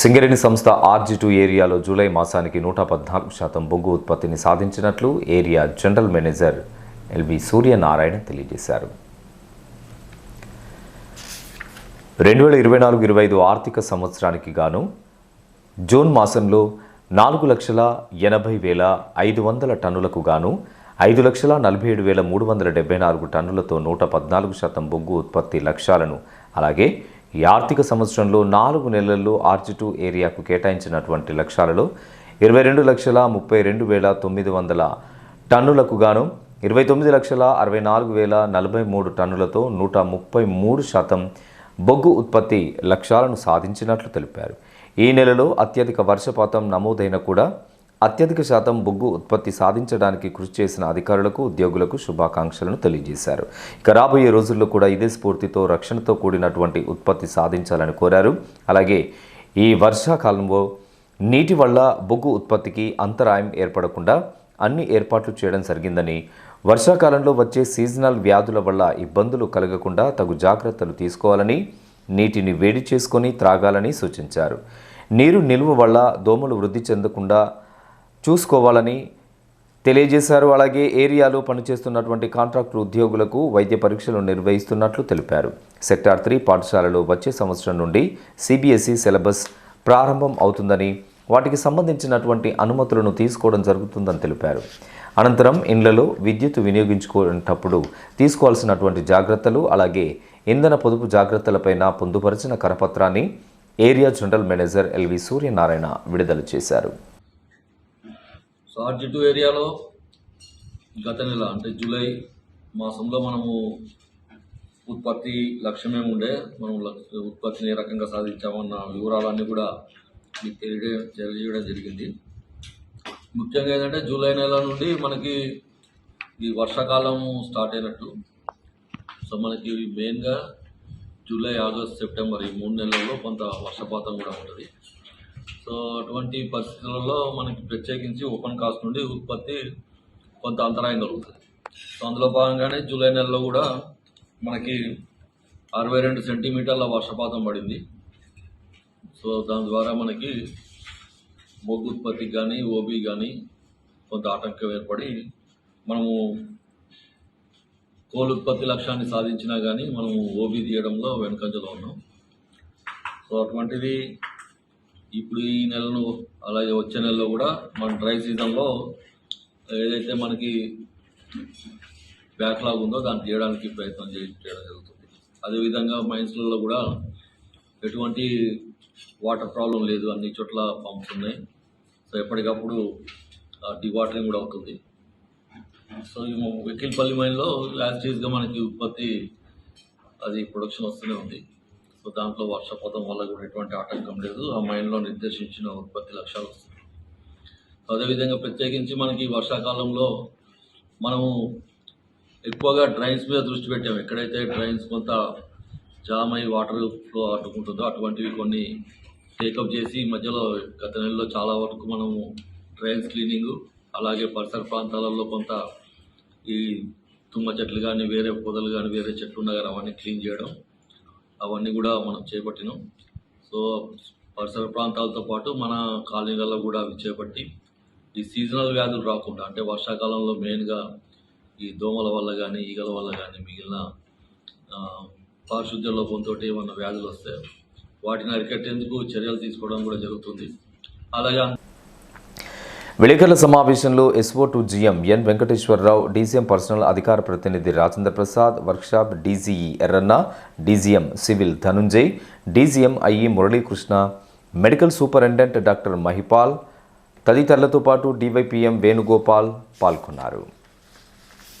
సింగరేణి సంస్థ RG two ఏరియాలో July మాసానికి నూట పద్నాలుగు శాతం బొగ్గు ఉత్పత్తిని సాధించినట్లు area general manager LV Suryanarayana తెలియజేశారు. రెండు వేల ఇరవై నాలుగు ఇరవై ఐదు ఆర్థిక సంవత్సరానికి గాను జూన్ మాసంలో నాలుగు లక్షల ఎనభై వేల ఐదు వందల టన్నులకు గాను ఐదు లక్షల నలభై ఏడు వేల మూడు వందల డెబ్బై నాలుగు టన్నులతో నూట పద్నాలుగు శాతం బొగ్గు ఉత్పత్తి లక్ష్యాలను అలాగే ఈ ఆర్థిక సంవత్సరంలో నాలుగు నెలల్లో ఆర్జిటు ఏరియాకు కేటాయించినటువంటి లక్ష్యాలలో ఇరవై రెండు లక్షల ముప్పై రెండు వేల తొమ్మిది వందల టన్నులకు గాను ఇరవై తొమ్మిది లక్షల అరవై నాలుగు వేల నలభై మూడు టన్నులతో నూట ముప్పై మూడు శాతం బొగ్గు ఉత్పత్తి లక్ష్యాలను సాధించినట్లు తెలిపారు. ఈ నెలలో అత్యధిక వర్షపాతం నమోదైన కూడా అత్యధిక శాతం బొగ్గు ఉత్పత్తి సాధించడానికి కృషి చేసిన అధికారులకు ఉద్యోగులకు శుభాకాంక్షలను తెలియజేశారు. ఇక రాబోయే రోజుల్లో కూడా ఇదే స్ఫూర్తితో రక్షణతో కూడినటువంటి ఉత్పత్తి సాధించాలని కోరారు. అలాగే ఈ వర్షాకాలంలో నీటి వల్ల బొగ్గు ఉత్పత్తికి అంతరాయం ఏర్పడకుండా అన్ని ఏర్పాట్లు చేయడం జరిగిందని వర్షాకాలంలో వచ్చే సీజనల్ వ్యాధుల వల్ల ఇబ్బందులు కలగకుండా తగు జాగ్రత్తలు తీసుకోవాలని నీటిని వేడి చేసుకొని త్రాగాలని సూచించారు. నీరు నిల్వ వల్ల దోమలు వృద్ధి చెందకుండా చూసుకోవాలని తెలియజేశారు. అలాగే ఏరియాలో పనిచేస్తున్నటువంటి కాంట్రాక్టర్ ఉద్యోగులకు వైద్య పరీక్షలు నిర్వహిస్తున్నట్లు తెలిపారు. సెక్టార్ త్రీ పాఠశాలలో వచ్చే సంవత్సరం నుండి సిబిఎస్ఈ సిలబస్ ప్రారంభం అవుతుందని వాటికి సంబంధించినటువంటి అనుమతులను తీసుకోవడం జరుగుతుందని తెలిపారు. అనంతరం ఇండ్లలో విద్యుత్ వినియోగించుకునేటప్పుడు తీసుకోవాల్సినటువంటి జాగ్రత్తలు అలాగే ఇంధన పొదుపు జాగ్రత్తలపైన పొందుపరిచిన కరపత్రాన్ని area general manager LV Suryanarayana విడుదల చేశారు. సో టూ ఏరియాలో గత నెల అంటే జూలై మాసంలో మనము ఉత్పత్తి లక్ష్యమే ఉండే మనం లక్ష- ఉత్పత్తిని ఏ రకంగా సాధించామన్న వివరాలన్నీ కూడా మీకు తెలియడం తెలియజేయడం జరిగింది. ముఖ్యంగా ఏంటంటే జూలై నెల నుండి మనకి ఈ వర్షాకాలం స్టార్ట్ అయినట్టు. సో మనకి మెయిన్గా జూలై ఆగస్ట్ సెప్టెంబర్ ఈ మూడు నెలల్లో కొంత వర్షపాతం కూడా ఉంటుంది. సో అటువంటి పరిస్థితులలో మనకి ప్రత్యేకించి ఓపెన్ కాస్ట్ నుండి ఉత్పత్తి కొంత అంతరాయం కలుగుతుంది. సో అందులో భాగంగానే జూలై నెలలో కూడా మనకి అరవై రెండు సెంటీమీటర్ల వర్షపాతం పడింది. సో దాని ద్వారా మనకి బొగ్గు ఉత్పత్తికి కానీ ఓబీ కానీ కొంత ఆటంకం ఏర్పడి మనము కోల్ ఉత్పత్తి లక్ష్యాన్ని సాధించినా కానీ మనము ఓబీ తీయడంలో వెనుకంజలో ఉన్నాం. సో అటువంటిది ఇప్పుడు ఈ నెలను అలాగే వచ్చే నెలలో కూడా మన డ్రై సీజన్లో ఏదైతే మనకి బ్యాక్లాగ్ ఉందో దాన్ని తీయడానికి ప్రయత్నం చేయడం జరుగుతుంది. అదేవిధంగా మైన్స్లలో కూడా ఎటువంటి వాటర్ ప్రాబ్లం లేదు అన్ని చోట్ల పంప్స్ ఉన్నాయి. సో ఎప్పటికప్పుడు డివాటరింగ్ కూడా అవుతుంది. సో ఈ వెకిల్పల్లి మైన్లో యాక్చువల్గా మనకి ఉత్పత్తి అది ప్రొడక్షన్ వస్తూనే ఉంది. సో దాంట్లో వర్షపాతం వల్ల కూడా ఎటువంటి ఆటంకం లేదు. ఆ మైన్లో నిర్దేశించిన ఉత్పత్తి లక్ష్యాలు వస్తున్నాయి అదేవిధంగా ప్రత్యేకించి మనకి వర్షాకాలంలో మనము ఎక్కువగా డ్రైన్స్ మీద దృష్టి పెట్టాము ఎక్కడైతే డ్రైన్స్ కొంత జామ్ అయి వాటర్ ఫ్లో అడ్డుకుంటుందో అటువంటివి కొన్ని టేకప్ చేసి మధ్యలో గత నెలలో చాలా వరకు మనము డ్రైన్స్ క్లీనింగ్ అలాగే పరిసర ప్రాంతాలలో కొంత ఈ తుమ్మ చెట్లు కానీ వేరే పొదలు కానీ వేరే చెట్లు ఉన్నా కానీ అవన్నీ క్లీన్ చేయడం అవన్నీ కూడా మనం చేపట్టినాం. సో పరిసర ప్రాంతాలతో పాటు మన కాలనీలలో కూడా అవి చేపట్టి ఈ సీజనల్ వ్యాధులు రాకుండా అంటే వర్షాకాలంలో మెయిన్గా ఈ దోమల వల్ల కానీ ఈగల వల్ల కానీ మిగిలిన పారిశుద్ధ్య లోపంతో ఏమన్నా వ్యాధులు వస్తే వాటిని అరికట్టేందుకు చర్యలు తీసుకోవడం కూడా జరుగుతుంది. అలాగే విలేకరుల సమావేశంలో SO to GM N Venkateswararao DCM personnel అధికార ప్రతినిధి Rajendra Prasad workshop DGE Erranna DGM civil Dhanunjay DGM IE Muralikrishna medical superintendent doctor Mahipal తదితరులతో పాటు డివైపీఎం వేణుగోపాల్ పాల్గొన్నారు.